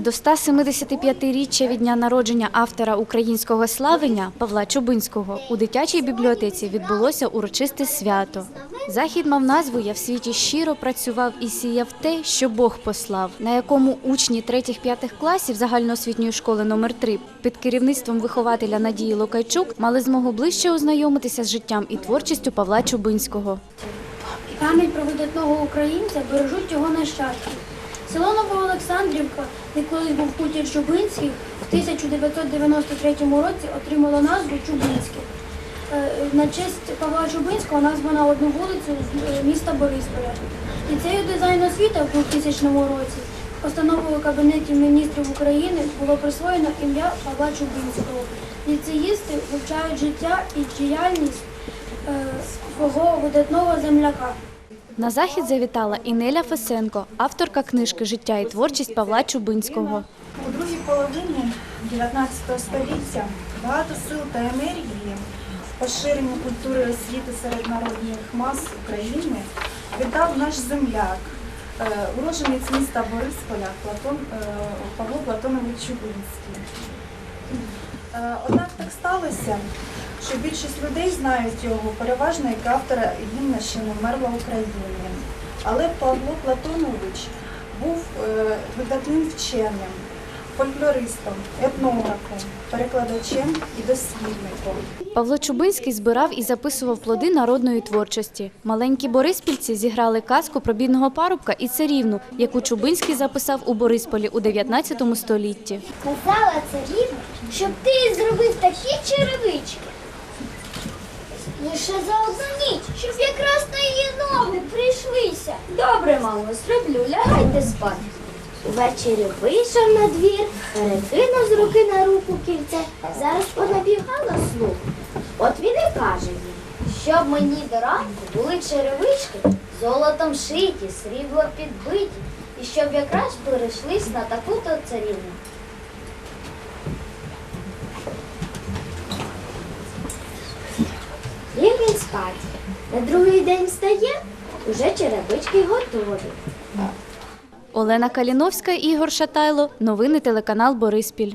До 175-річчя від дня народження автора українського славення Павла Чубинського у дитячій бібліотеці відбулося урочисте свято. Захід мав назву Я в світі щиро працював і сіяв те, що Бог послав, на якому учні 3-5 класів загальноосвітньої школи номер 3 під керівництвом вихователя Надії Лукайчук мали змогу ближче ознайомитися з життям і творчістю Павла Чубинського. Пам'ять про видатного українця бережуть його нащадки. Село Новоолександрівка, де колись був хутір Чубинських, в 1993 році отримало назву Чубинське. На честь Павла Чубинського названа одну вулицю з е, міста Борисполя. Ліцею дизайну освіти в 2000 році постановою Кабінету міністрів України було присвоєно ім'я Павла Чубинського. Ліцеїсти вивчають життя і діяльність е, свого видатного земляка. На захід завітала і Неля Фесенко, авторка книжки Життя і творчість Павла Чубинського. У другій половині 19 століття багато сил та енергії в поширенні культури освіти серед народних мас України віддав наш земляк, е, уродженець міста Борисполя Платон, е, Павло Платонович Чубинський. Е, Однак так сталося, що більшість людей знають його переважно як автора гімна ще не вмерла України. Але Павло Платонович був е, видатним вченим, фольклористом, етнографом, перекладачем і дослідником. Павло Чубинський збирав і записував плоди народної творчості. Маленькі бориспільці зіграли казку про бідного парубка і царівну, яку Чубинський записав у Борисполі у 19 столітті. Казала царівна, щоб ти зробив такі черевички. Лише за одну ніч, щоб якраз на її ноги прийшлися. Мамо, зроблю, лягайте спати. Увечері вийшов на двір, перекинув з руки на руку кільце, зараз понабігала слух. От він і каже їй, щоб мені до ранку були черевички, золотом шиті, срібло підбиті, і щоб якраз перейшлись на таку-то царівну. Ліг він спать. На другий день встає, уже черебички готові. Олена Каліновська, Ігор Шатайло. Новини телеканал Бориспіль.